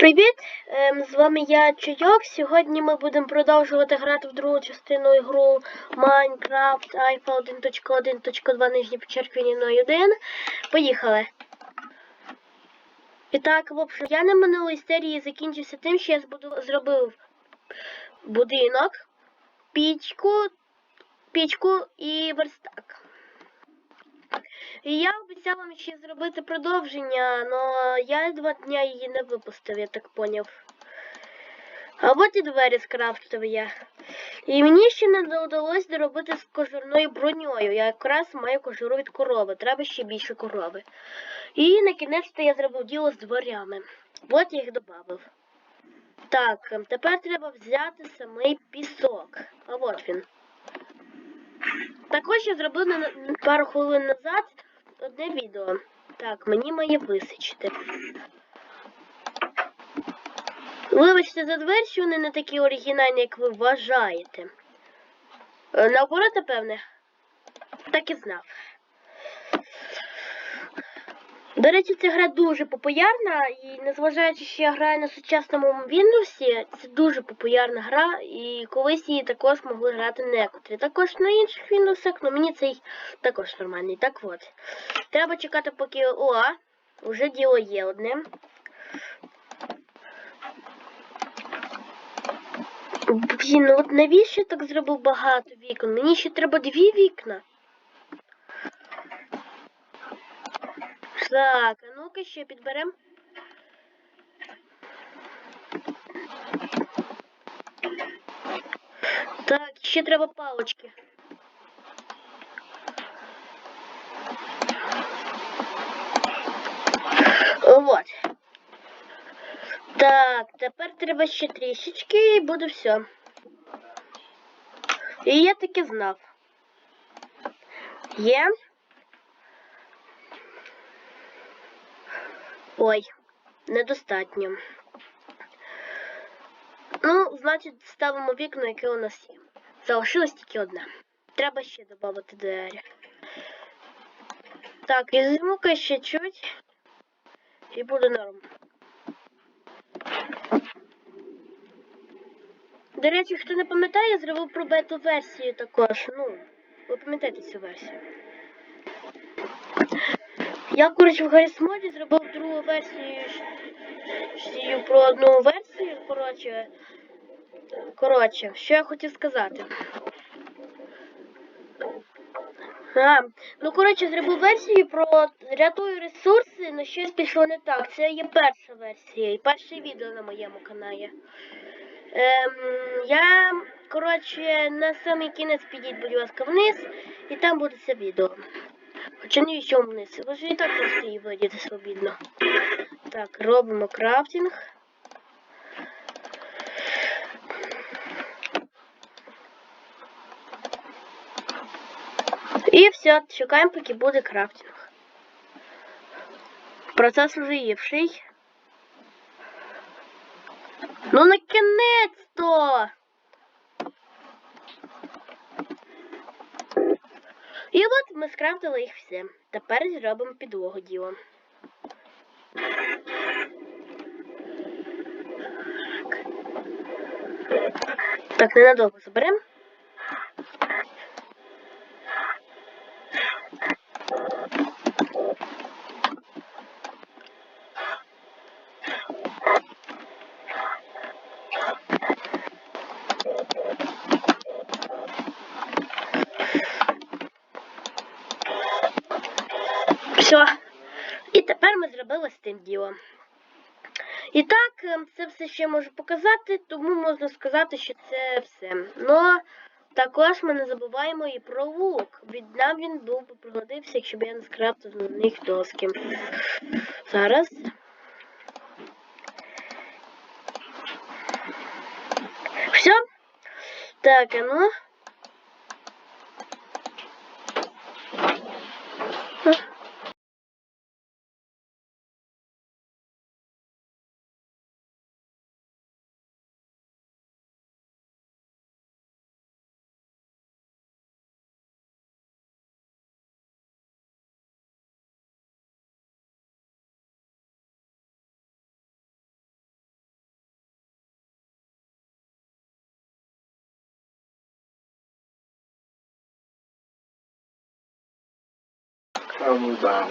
Привіт! Ем, з вами я Чайок. Сьогодні ми будемо продовжувати грати в другу частину ігру Minecraft Alpha 1.1.2 нижній почерпіння 01. Поїхали. І так, в общем, я на минулій серії закінчився тим, що я збуду... зробив будинок, пічку, пічку і верстак. Я обіцяла вам ще зробити продовження, але я два дня її не випустив, я так поняв. А от і двері скрафтив я. І мені ще не вдалося доробити з кожурною броньою. Я якраз маю кожуру від корови. Треба ще більше корови. І на кінець я зробив діло з дверями. От я їх додав. Так, тепер треба взяти самий пісок. А от він. Також я на пару хвилин назад одне відео. Так, мені має висичити. Вибачте за двері, що вони не такі оригінальні, як ви вважаєте. Е, Наоборот, напевне. Так і знав. До речі, ця гра дуже популярна, і незважаючи, що я граю на сучасному Windows, це дуже популярна гра, і колись її також могли грати некоторі. Також на інших Windows, але мені цей також нормальний. Так от. Треба чекати, поки. О, вже діло є одне. Блін, ну от навіщо я так зробив багато вікон? Мені ще треба дві вікна. Так, а ну-ка ще підберем. Так, ще треба палочки. Вот. Так, тепер треба ще трішечки і буде все. І я таки знав. Є. Ой, недостатньо. Ну, значить, ставимо вікно, яке у нас є. Залишилось тільки одне. Треба ще додати двері. Так, візьму-ка ще чуть. І буде норм. До речі, хто не пам'ятає, я зробив про бету-версію також. Ну, ви пам'ятаєте цю версію. Я, коротше, в Гаррісмоді зробив другу версію про одну версію. Коротше, коротше, що я хотів сказати. А, ну, коротше, зробив версію про рятую ресурси, але щось пішло не так. Це є перша версія і перше відео на моєму каналі. Ем, я, коротше, на самий кінець підіть, будь ласка, вниз, і там буде це відео. Хоча що вниз. Ви ж і так можете її видіти свобідно. Так, робимо крафтинг. І все, чекаємо, поки буде крафтинг. Процес уже євший. Ну наконец-то! І от ми скрафтили їх все. Тепер зробимо підлогу діло. Так, ненадовго заберемо. Все. І тепер ми зробили з тим діло. І так, ем, це все ще можу показати, тому можна сказати, що це все. Ну, також ми не забуваємо і про лук. Від нам він був би пригодився, якщо б я не скрафтив на них доски. Зараз. Все. Так, а ну. А, ну да.